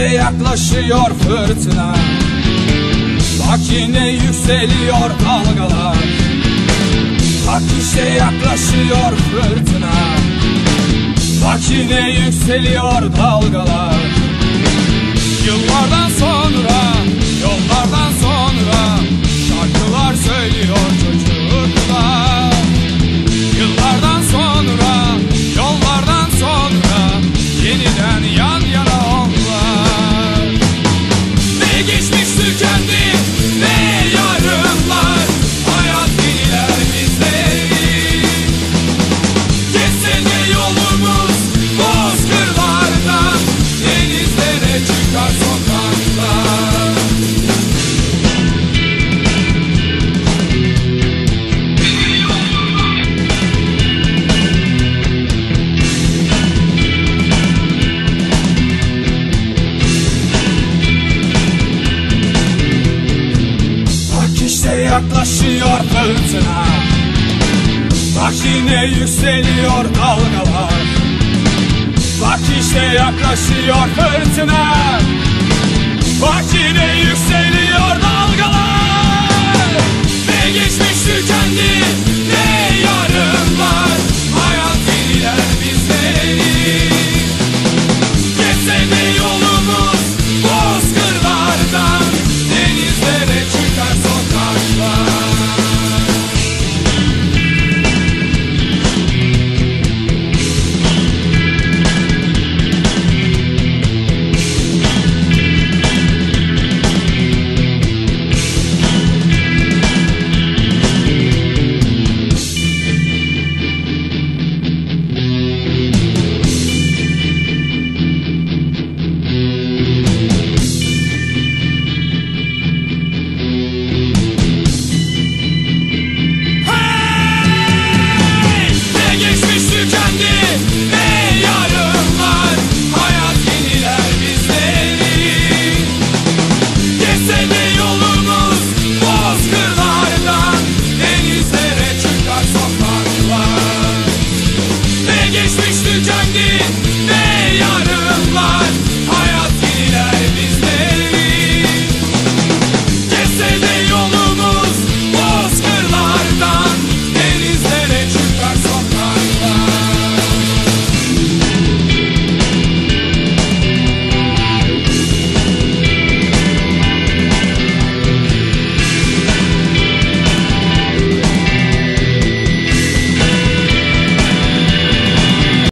yaklaşıyor fırtına. Bak yine yükseliyor dalgalar. Bak işte yaklaşıyor fırtına. Bak yine yükseliyor dalgalar. Yıllardan sonra, yollardan Берегись! Yaklaşıyor fırtına. Bak yine yükseliyor dalgalar. Bak işte yaklaşıyor fırtına Can you